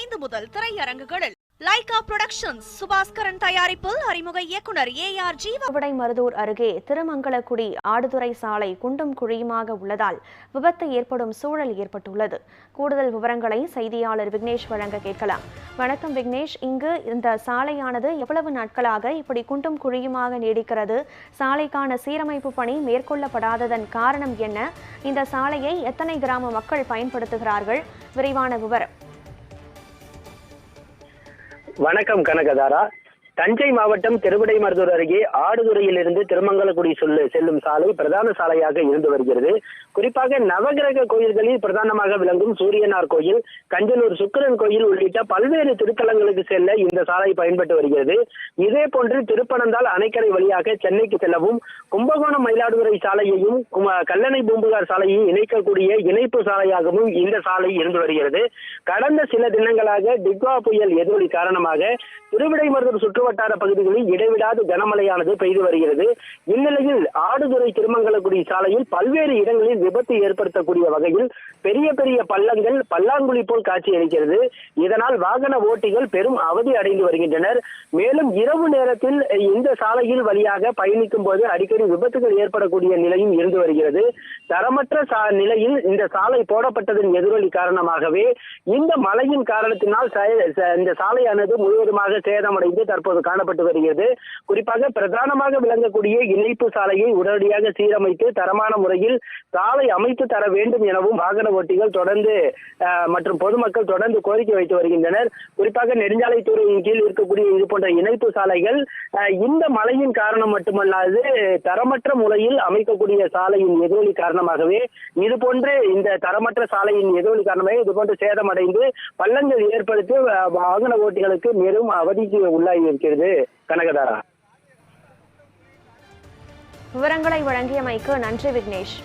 ஐந்து முதல் திரையரங்குகளில் லைகா புரொடக்ஷன்ஸ் சுபாஸ்கரன் தயாரிப்பில் அறிமுக இயக்குனர் ஏ ஆர் ஜீவா மருதூர் அருகே திருமங்கலக்குடி ஆடுதுறை சாலை குண்டும் குழியுமாக உள்ளதால் விபத்து ஏற்படும் சூழல் ஏற்பட்டுள்ளது. கூடுதல் விவரங்களை செய்தியாளர் விக்னேஷ் வழங்க கேட்கலாம். வணக்கம் விக்னேஷ். இங்கு இந்த சாலையானது எவ்வளவு நாட்களாக இப்படி குண்டும் குழியுமாக நீடிக்கிறது? சாலைக்கான சீரமைப்பு பணி மேற்கொள்ளப்படாததன் காரணம் என்ன? இந்த சாலையை எத்தனை கிராம மக்கள் பயன்படுத்துகிறார்கள்? விரைவான விவரம். வணக்கம் கனகதாரா. தஞ்சை மாவட்டம் திருவிடைமருதூர் அருகே ஆடுதுறையிலிருந்து திருமங்கலக்குடி சொல்லு செல்லும் சாலை பிரதான சாலையாக இருந்து வருகிறது. குறிப்பாக நவகிரக கோயில்களில் பிரதானமாக விளங்கும் சூரியனார் கோயில் கஞ்சனூர் சுக்கிரன் கோயில் உள்ளிட்ட பல்வேறு திருத்தலங்களுக்கு செல்ல இந்த சாலை பயன்பட்டு வருகிறது. இதே போன்று திருப்பனந்தால் அணைக்கரை வழியாக சென்னைக்கு செல்லவும் கும்பகோணம் மயிலாடுதுறை சாலையையும் கல்லணை பூம்புகார் சாலையையும் இணைக்கக்கூடிய இணைப்பு சாலையாகவும் இந்த சாலை இருந்து வருகிறது. கடந்த சில தினங்களாக டிக்வா புயல் எதிரொலி காரணமாக திருவிடைமருதூர் வட்டார பகுதிகளில் இடைவிடாது கனமழையானது பெய்து வருகிறது. இந்நிலையில் ஆடுதுறை திருமங்கலக்குடி சாலையில் பல்வேறு இடங்களில் விபத்து ஏற்படுத்தக்கூடிய வகையில் பெரிய பெரிய பள்ளங்கள் பல்லாங்குழி போல் காட்சியளிக்கிறது இதனால் வாகன ஓட்டிகள் பெரும் அவதி அடைந்து வருகின்றனர். மேலும் இரவு நேரத்தில் இந்த சாலையில் வழியாக பயணிக்கும் போது அடிக்கடி விபத்துகள் ஏற்படக்கூடிய நிலையும் இருந்து வருகிறது. தரமற்ற நிலையில் இந்த சாலை போடப்பட்டதன் எதிரொலி காரணமாகவே இந்த மழையின் காரணத்தினால் இந்த சாலையானது முழுவதுமாக சேதமடைந்து தற்போது காணப்பட்டு வருகிறது. குறிப்பாக பிரதானமாக விளங்கக்கூடிய இணைப்பு சாலையை உடனடியாக சீரமைத்து தரமான முறையில் சாலை அமைத்து தர வேண்டும் எனவும் வாகன ஓட்டிகள் தொடர்ந்து மற்றும் பொதுமக்கள் தொடர்ந்து கோரிக்கை வைத்து வருகின்றனர். குறிப்பாக நெடுஞ்சாலைத்துறையின் கீழ் இருக்கக்கூடிய இது போன்ற இணைப்பு சாலைகள் இந்த மழையின் காரணம் மட்டுமல்லாது தரமற்ற முறையில் அமைக்கக்கூடிய சாலையின் எதிரொலி காரணமாகவே இது போன்று இந்த தரமற்ற சாலையின் எதிரொலி காரணமாக இது போன்று சேதமடைந்து பள்ளங்கள் ஏற்படுத்தி வாகன ஓட்டிகளுக்கு மேலும் அவதிக்கு உள்ளாகி இருக்கிறது கனகதாரா. விவரங்களை வழங்கியமைக்கு நன்றி விக்னேஷ்.